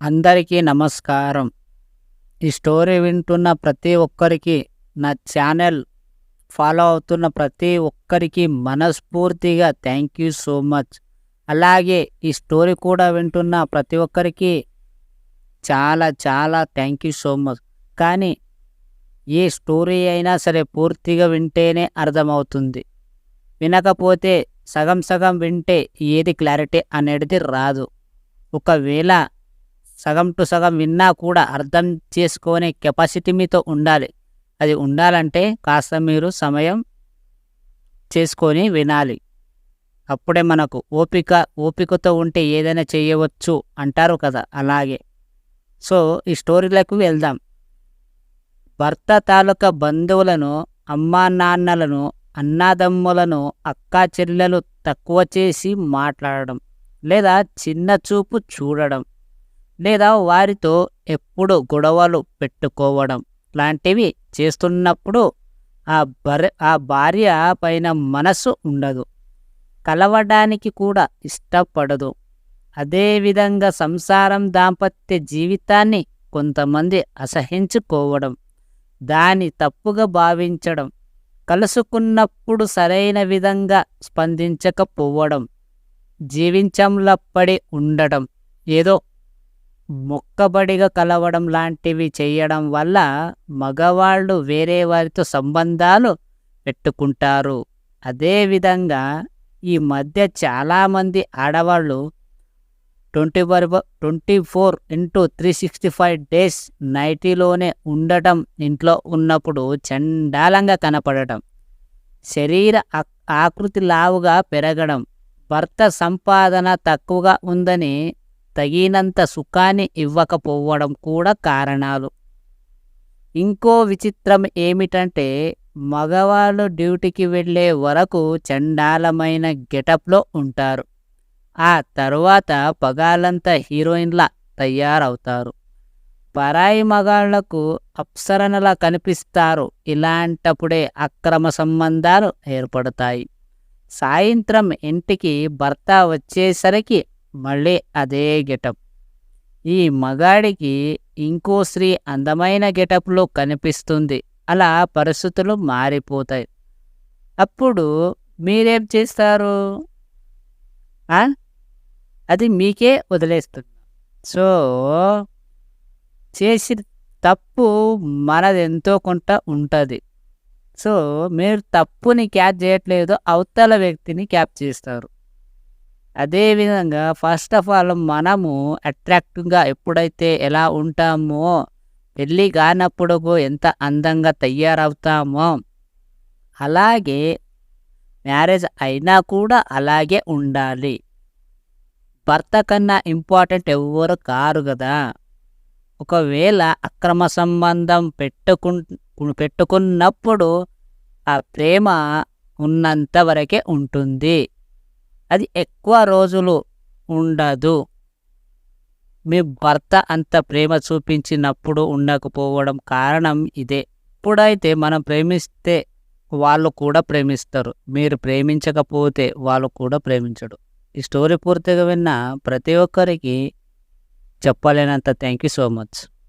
అందరికీ నమస్కారం. ఈ స్టోరీ వింటున్న ప్రతి ఒక్కరికి నా ఛానల్ ఫాలో అవుతున్న ప్రతి ఒక్కరికి మనస్ఫూర్తిగా థ్యాంక్ యూ సో మచ్. అలాగే ఈ స్టోరీ కూడా వింటున్న ప్రతి ఒక్కరికి చాలా చాలా థ్యాంక్ యూ సో మచ్. కానీ ఏ స్టోరీ అయినా సరే పూర్తిగా వింటేనే అర్థమవుతుంది. వినకపోతే సగం సగం వింటే ఏది క్లారిటీ అనేది రాదు. ఒకవేళ సగం టు సగం విన్నా కూడా అర్థం చేసుకునే కెపాసిటీ మీతో ఉండాలి. అది ఉండాలంటే కాస్త మీరు సమయం చేసుకొని వినాలి. అప్పుడే మనకు ఓపిక ఓపికతో ఉంటే ఏదైనా చేయవచ్చు అంటారు కదా అలాగే. సో ఈ స్టోరీలకు వెళ్దాం. భర్త తాలూకా బంధువులను అమ్మా నాన్నలను అన్నాదమ్ములను అక్కా చెల్లెలు తక్కువ చేసి మాట్లాడడం లేదా చిన్న చూపు చూడడం. లేదా వారితో ఎప్పుడు గొడవలు పెట్టుకోవడం లాంటివి చేస్తున్నప్పుడు ఆ భర్ ఆ భార్య పైన మనసు ఉండదు. కలవడానికి కూడా ఇష్టపడదు. అదేవిధంగా సంసారం దాంపత్య జీవితాన్ని కొంతమంది అసహించుకోవడం దాని తప్పుగా భావించడం కలుసుకున్నప్పుడు సరైన విధంగా స్పందించకపోవడం జీవించంలప్పడి ఉండడం ఏదో మొక్కబడిగా కలవడం లాంటివి చేయడం వల్ల మగవాళ్ళు వేరే వారితో సంబంధాలు పెట్టుకుంటారు. అదేవిధంగా ఈ మధ్య చాలామంది ఆడవాళ్ళు twenty four twenty four into three sixty five days నైటీలోనే ఉండటం ఇంట్లో ఉన్నప్పుడు చండాలంగా కనపడటం శరీర ఆకృతి లావుగా పెరగడం భర్త సంపాదన తక్కువగా ఉందని తగినంత సుఖాన్ని ఇవ్వకపోవడం కూడా కారణాలు. ఇంకో విచిత్రం ఏమిటంటే మగవాళ్ళు డ్యూటీకి వెళ్ళే వరకు చండాలమైన గెటప్లో ఉంటారు. ఆ తరువాత పగాలంతా హీరోయిన్లా తయారవుతారు. పరాయి మగాళ్ళకు అప్సరణలా కనిపిస్తారు. ఇలాంటప్పుడే అక్రమ సంబంధాలు ఏర్పడతాయి. సాయంత్రం ఇంటికి భర్త వచ్చేసరికి మళ్ళీ అదే గెటప్. ఈ మగాడికి ఇంకో స్త్రీ అందమైన గెటప్లో కనిపిస్తుంది. అలా పరిస్థితులు మారిపోతాయి. అప్పుడు మీరేం చేస్తారు? అది మీకే వదిలేస్తుంది సో చేసి తప్పు మనది ఎంతో కొంత ఉంటుంది. సో మీరు తప్పుని క్యాచ్ చేయట్లేదు అవతల వ్యక్తిని క్యాప్ చేస్తారు. అదేవిధంగా ఫస్ట్ ఆఫ్ ఆల్ మనము అట్రాక్టివ్గా ఎప్పుడైతే ఎలా ఉంటామో పెళ్ళి కానప్పుడు ఎంత అందంగా తయారవుతామో అలాగే మ్యారేజ్ అయినా కూడా అలాగే ఉండాలి. భర్త కన్నా ఇంపార్టెంట్ ఎవ్వరు కారు కదా. ఒకవేళ అక్రమ సంబంధం పెట్టుకు పెట్టుకున్నప్పుడు ఆ ప్రేమ ఉన్నంత వరకే ఉంటుంది. అది ఎక్కువ రోజులు ఉండదు. మీ భర్త అంత ప్రేమ చూపించినప్పుడు ఉండకపోవడం కారణం ఇదే. ఇప్పుడైతే మనం ప్రేమిస్తే వాళ్ళు కూడా ప్రేమిస్తారు. మీరు ప్రేమించకపోతే వాళ్ళు కూడా ప్రేమించడు. ఈ స్టోరీ పూర్తిగా విన్న ప్రతి ఒక్కరికి చెప్పలేనంత థ్యాంక్ యూ సో మచ్.